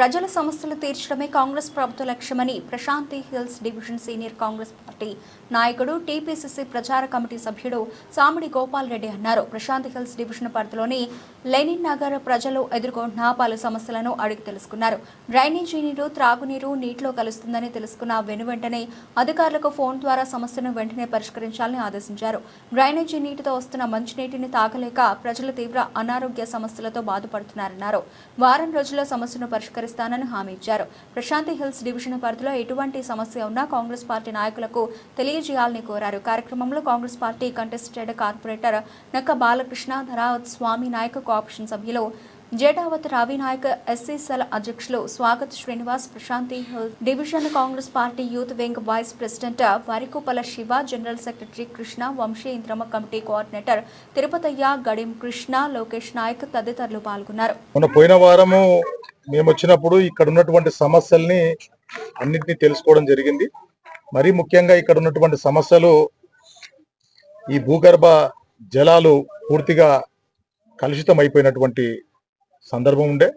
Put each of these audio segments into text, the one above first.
ప్రజల సమస్యలు తీర్చడమే కాంగ్రెస్ ప్రభుత్వ లక్ష్యమని Prashanti Hills division senior Congress party నాయకుడు టీపీసీసీ ప్రచార కమిటీ సభ్యుడు సామిడి గోపాల్ రెడ్డి అన్నారు. ప్రశాంతి హిల్స్ డివిజన్ పరిధిలోని లెనిన్ నగర్ ప్రజలు ఎదుర్కొంటున్న పలు సమస్యలను అడిగి తెలుసుకున్నారు. డ్రైనేజీ నీరు త్రాగునీరు నీటిలో కలుస్తుందని తెలుసుకున్న వెను వెంటనే అధికారులకు ఫోన్ ద్వారా సమస్యను వెంటనే పరిష్కరించాలని ఆదేశించారు. డ్రైనేజీ నీటితో వస్తున్న మంచినీటిని తాగలేక ప్రజలు తీవ్ర అనారోగ్య సమస్యలతో బాధపడుతున్నారన్నారు. వారం రోజుల్లో సమస్యను చేస్తానని హామీ ఇచ్చారు. ప్రశాంతి హిల్స్ డివిజన్ పరిధిలో ఎటువంటి సమస్య ఉన్నా కాంగ్రెస్ పార్టీ నాయకులకు తెలియజేయాలని కోరారు. కార్యక్రమంలో Congress party contested corporator Nakka Balakrishna Dharavath Swamy Nayak cooperation సభ్యులు జేటావత్ రావి నాయక్ అధ్యక్షులు Swagat Srinivas Prashanti Hills division Congress party youth wing vice president Varikupala Shiva general secretary Krishna Vamshi Indrama committee coordinator Tirupataiah Gadim Krishna Lokesh Nayak తదితరులు పాల్గొన్నారు. మొన్న పోయిన వారము మేము వచ్చినప్పుడు ఇక్కడ ఉన్నటువంటి సమస్యల్ని అన్నింటినీ తెలుసుకోవడం జరిగింది. మరీ ముఖ్యంగా ఇక్కడ ఉన్నటువంటి సమస్యలు ఈ భూగర్భ జలాలు పూర్తిగా కలుషితం అయిపోయినటువంటి సందర్భం ఉండే.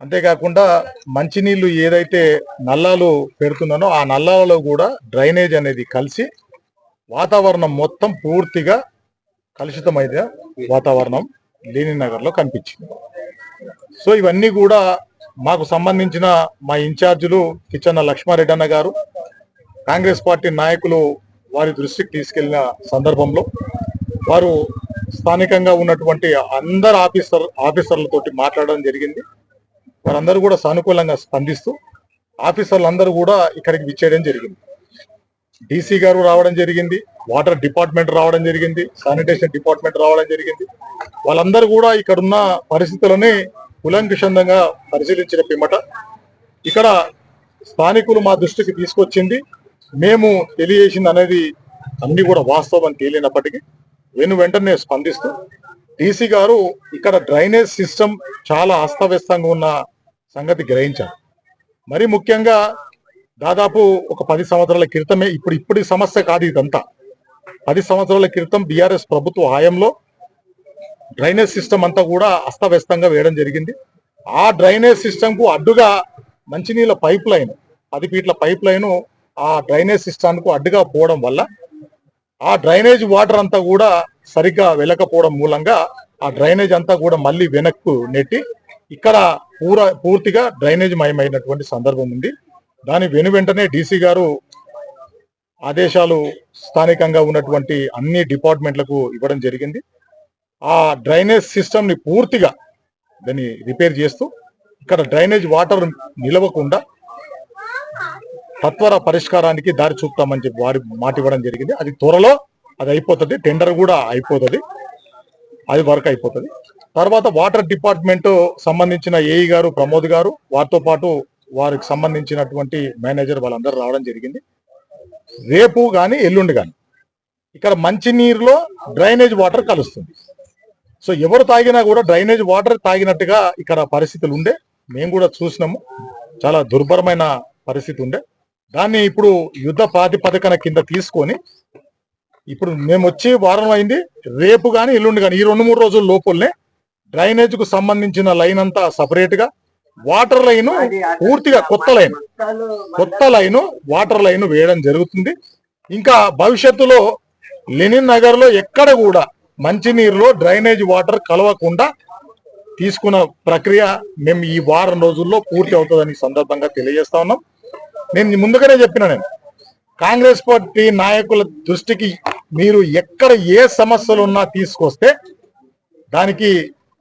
అంతేకాకుండా మంచినీళ్ళు ఏదైతే నల్లాలు పెడుతున్నానో ఆ నల్లాలలో కూడా డ్రైనేజ్ అనేది కలిసి వాతావరణం మొత్తం పూర్తిగా కలుషితమైన వాతావరణం లేని నగర్లో కనిపించింది. సో ఇవన్నీ కూడా మాకు సంబంధించిన మా ఇన్ఛార్జీలు కిచ్చన్న లక్ష్మారెడ్డి అన్న గారు కాంగ్రెస్ పార్టీ నాయకులు వారి దృష్టికి తీసుకెళ్ళిన సందర్భంలో వారు స్థానికంగా ఉన్నటువంటి అందరు ఆఫీసర్ ఆఫీసర్లతోటి మాట్లాడడం జరిగింది. వారందరూ కూడా సానుకూలంగా స్పందిస్తూ ఆఫీసర్లు అందరూ కూడా ఇక్కడికి విచ్చేయడం జరిగింది. డీసీ గారు రావడం జరిగింది వాటర్ డిపార్ట్మెంట్ రావడం జరిగింది శానిటేషన్ డిపార్ట్మెంట్ రావడం జరిగింది. వాళ్ళందరూ కూడా ఇక్కడ ఉన్న పరిస్థితులని కులంకుషంగా పరిశీలించిన పిమ్మట ఇక్కడ స్థానికులు మా దృష్టికి తీసుకొచ్చింది. మేము తెలియజేసింది అనేది అన్ని కూడా వాస్తవం తేలినప్పటికీ వెను వెంటనే స్పందిస్తూ డీసీ గారు ఇక్కడ డ్రైనేజ్ సిస్టమ్ చాలా అస్తవ్యస్తంగా ఉన్న సంగతి గ్రహించారు. మరి ముఖ్యంగా దాదాపు ఒక పది సంవత్సరాల క్రితమే ఇప్పుడు ఇప్పటి సమస్య కాదు ఇదంతా. పది సంవత్సరాల క్రితం బీఆర్ఎస్ ప్రభుత్వ హయాంలో డ్రైనేజ్ సిస్టమ్ అంతా కూడా అస్తవ్యస్తంగా వేయడం జరిగింది. ఆ డ్రైనేజ్ సిస్టమ్కు అడ్డుగా మంచినీళ్ళ పైప్ లైన్ పది ఫీట్ల పైప్ లైన్ ఆ డ్రైనేజ్ సిస్టమ్కు అడ్డుగా పోవడం వల్ల ఆ డ్రైనేజ్ వాటర్ అంతా కూడా సరిగ్గా వెళ్ళకపోవడం మూలంగా ఆ డ్రైనేజ్ అంతా కూడా మళ్ళీ వెనక్కు నెట్టి ఇక్కడ పూర పూర్తిగా డ్రైనేజ్ మయమైనటువంటి సందర్భం ఉంది. దాని వెను వెంటనే డీసీ గారు ఆదేశాలు స్థానికంగా ఉన్నటువంటి అన్ని డిపార్ట్మెంట్లకు ఇవ్వడం జరిగింది. ఆ డ్రైనేజ్ సిస్టమ్ని పూర్తిగా దాన్ని రిపేర్ చేస్తూ ఇక్కడ డ్రైనేజ్ వాటర్ నిలవకుండా తత్వర పరిష్కారానికి దారి చూపుతామని చెప్పి వారి మాట ఇవ్వడం జరిగింది. అది త్వరలో అది అయిపోతుంది టెండర్ కూడా అయిపోతుంది అది వర్క్ అయిపోతుంది. తర్వాత వాటర్ డిపార్ట్మెంట్ సంబంధించిన ఏఈ గారు ప్రమోద్ గారు వారితో పాటు వారికి సంబంధించినటువంటి మేనేజర్ వాళ్ళందరూ రావడం జరిగింది. రేపు కానీ ఎల్లుండి కానీ ఇక్కడ మంచినీరులో డ్రైనేజ్ వాటర్ కలుస్తుంది. సో ఎవరు తాగినా కూడా డ్రైనేజ్ వాటర్ తాగినట్టుగా ఇక్కడ పరిస్థితులు ఉండే. మేము కూడా చూసినాము. చాలా దుర్భరమైన పరిస్థితి ఉండే. దాన్ని ఇప్పుడు యుద్ధ ప్రాతిపదికన కింద తీసుకొని ఇప్పుడు మేము వచ్చి వారం అయింది. రేపు కానీ ఎల్లుండి కానీ ఈ రెండు మూడు రోజుల లోపలనే డ్రైనేజ్కు సంబంధించిన లైన్ అంతా సపరేట్గా వాటర్ లైన్ పూర్తిగా కొత్త లైన్ కొత్త లైన్ వాటర్ లైన్ వేయడం జరుగుతుంది. ఇంకా భవిష్యత్తులో లెనిన్ నగర్లో ఎక్కడ కూడా మంచినీరులో డ్రైనేజ్ వాటర్ కలవకుండా తీసుకున్న ప్రక్రియ మేము ఈ వారం రోజుల్లో పూర్తి అవుతుందని సందర్భంగా తెలియజేస్తా ఉన్నాం. నేను ముందుగానే చెప్పిన నేను కాంగ్రెస్ పార్టీ నాయకుల దృష్టికి మీరు ఎక్కడ ఏ సమస్యలు ఉన్నా తీసుకొస్తే దానికి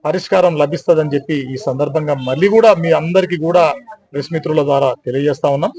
పరిష్కారం లభిస్తుందని చెప్పి ఈ సందర్భంగా మళ్ళీ కూడా మీ అందరికీ కూడా ప్రెస్ మిత్రుల ద్వారా తెలియజేస్తా ఉన్నాం.